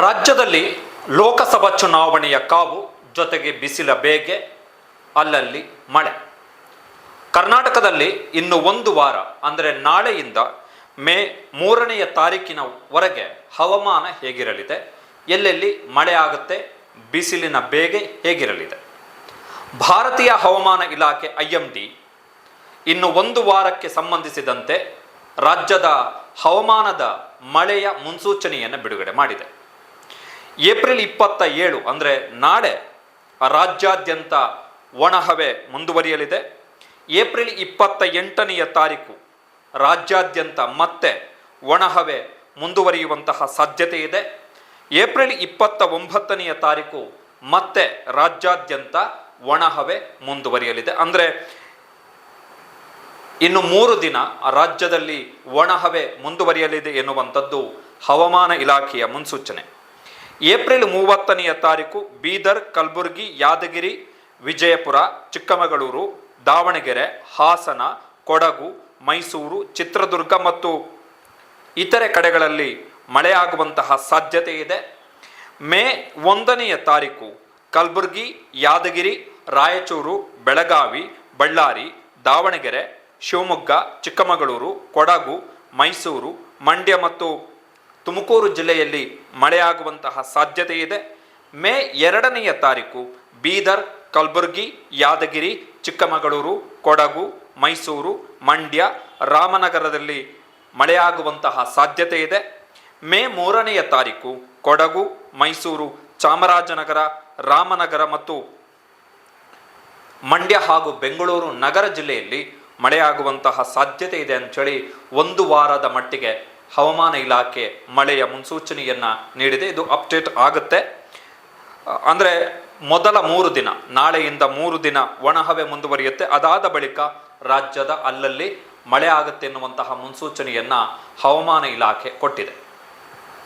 ರಾಜ್ಯದಲ್ಲಿ ಲೋಕಸಭಾ ಚುನಾವಣೆಯ ಕಾವು ಜೊತೆಗೆ ಬಿಸಿಲ ಬೇಗೆ, ಅಲ್ಲಲ್ಲಿ ಮಳೆ. ಕರ್ನಾಟಕದಲ್ಲಿ ಇನ್ನು ಒಂದು ವಾರ, ಅಂದರೆ ನಾಳೆಯಿಂದ ಮೇ ಮೂರನೆಯ ತಾರೀಕಿನವರೆಗೆ ಹವಾಮಾನ ಹೇಗಿರಲಿದೆ, ಎಲ್ಲೆಲ್ಲಿ ಮಳೆ ಆಗುತ್ತೆ, ಬಿಸಿಲಿನ ಬೇಗೆ ಹೇಗಿರಲಿದೆ. ಭಾರತೀಯ ಹವಾಮಾನ ಇಲಾಖೆ ಐ ಎಂ ಡಿ ಇನ್ನು ಒಂದು ವಾರಕ್ಕೆ ಸಂಬಂಧಿಸಿದಂತೆ ರಾಜ್ಯದ ಹವಾಮಾನದ ಮಳೆಯ ಮುನ್ಸೂಚನೆಯನ್ನು ಬಿಡುಗಡೆ ಮಾಡಿದೆ. ಏಪ್ರಿಲ್ ಇಪ್ಪತ್ತ ಏಳು, ಅಂದರೆ ನಾಳೆ ರಾಜ್ಯಾದ್ಯಂತ ಒಣಹವೆ ಮುಂದುವರಿಯಲಿದೆ. ಏಪ್ರಿಲ್ ಇಪ್ಪತ್ತ ಎಂಟನೆಯ ತಾರೀಕು, ರಾಜ್ಯಾದ್ಯಂತ ಮತ್ತೆ ಒಣಹವೆ ಮುಂದುವರಿಯುವಂತಹ ಸಾಧ್ಯತೆ ಇದೆ. ಏಪ್ರಿಲ್ ಇಪ್ಪತ್ತ ಒಂಬತ್ತನೆಯ ತಾರೀಕು ಮತ್ತೆ ರಾಜ್ಯಾದ್ಯಂತ ಒಣಹವೆ ಮುಂದುವರಿಯಲಿದೆ. ಅಂದರೆ ಇನ್ನು ಮೂರು ದಿನ ರಾಜ್ಯದಲ್ಲಿ ಒಣಹವೆ ಮುಂದುವರಿಯಲಿದೆ ಎನ್ನುವಂಥದ್ದು ಹವಾಮಾನ ಇಲಾಖೆಯ ಮುನ್ಸೂಚನೆ. ಏಪ್ರಿಲ್ ಮೂವತ್ತನೆಯ ತಾರೀಕು ಬೀದರ್, ಕಲಬುರಗಿ, ಯಾದಗಿರಿ, ವಿಜಯಪುರ, ಚಿಕ್ಕಮಗಳೂರು, ದಾವಣಗೆರೆ, ಹಾಸನ, ಕೊಡಗು, ಮೈಸೂರು, ಚಿತ್ರದುರ್ಗ ಮತ್ತು ಇತರೆ ಕಡೆಗಳಲ್ಲಿ ಮಳೆಯಾಗುವಂತಹ ಸಾಧ್ಯತೆ ಇದೆ. ಮೇ ಒಂದನೆಯ ತಾರೀಕು ಕಲಬುರಗಿ, ಯಾದಗಿರಿ, ರಾಯಚೂರು, ಬೆಳಗಾವಿ, ಬಳ್ಳಾರಿ, ದಾವಣಗೆರೆ, ಶಿವಮೊಗ್ಗ, ಚಿಕ್ಕಮಗಳೂರು, ಕೊಡಗು, ಮೈಸೂರು, ಮಂಡ್ಯ ಮತ್ತು ತುಮಕೂರು ಜಿಲ್ಲೆಯಲ್ಲಿ ಮಳೆಯಾಗುವಂತಹ ಸಾಧ್ಯತೆ ಇದೆ. ಮೇ ಎರಡನೆಯ ತಾರೀಕು ಬೀದರ್, ಕಲಬುರಗಿ, ಯಾದಗಿರಿ, ಚಿಕ್ಕಮಗಳೂರು, ಕೊಡಗು, ಮೈಸೂರು, ಮಂಡ್ಯ, ರಾಮನಗರದಲ್ಲಿ ಮಳೆಯಾಗುವಂತಹ ಸಾಧ್ಯತೆ ಇದೆ. ಮೇ ಮೂರನೆಯ ತಾರೀಕು ಕೊಡಗು, ಮೈಸೂರು, ಚಾಮರಾಜನಗರ, ರಾಮನಗರ ಮತ್ತು ಮಂಡ್ಯ ಹಾಗೂ ಬೆಂಗಳೂರು ನಗರ ಜಿಲ್ಲೆಯಲ್ಲಿ ಮಳೆಯಾಗುವಂತಹ ಸಾಧ್ಯತೆ ಇದೆ ಅಂಥೇಳಿ ಒಂದು ವಾರದ ಮಟ್ಟಿಗೆ ಹವಾಮಾನ ಇಲಾಖೆ ಮಳೆಯ ಮುನ್ಸೂಚನೆಯನ್ನ ನೀಡಿದೆ. ಇದು ಅಪ್ಡೇಟ್ ಆಗುತ್ತೆ. ಅಂದರೆ ಮೊದಲ ಮೂರು ದಿನ, ನಾಳೆಯಿಂದ ಮೂರು ದಿನ ಒಣಹವೆ ಮುಂದುವರಿಯುತ್ತೆ. ಅದಾದ ಬಳಿಕ ರಾಜ್ಯದ ಅಲ್ಲಲ್ಲಿ ಮಳೆ ಆಗುತ್ತೆ ಎನ್ನುವಂತಹ ಮುನ್ಸೂಚನೆಯನ್ನ ಹವಾಮಾನ ಇಲಾಖೆ ಕೊಟ್ಟಿದೆ.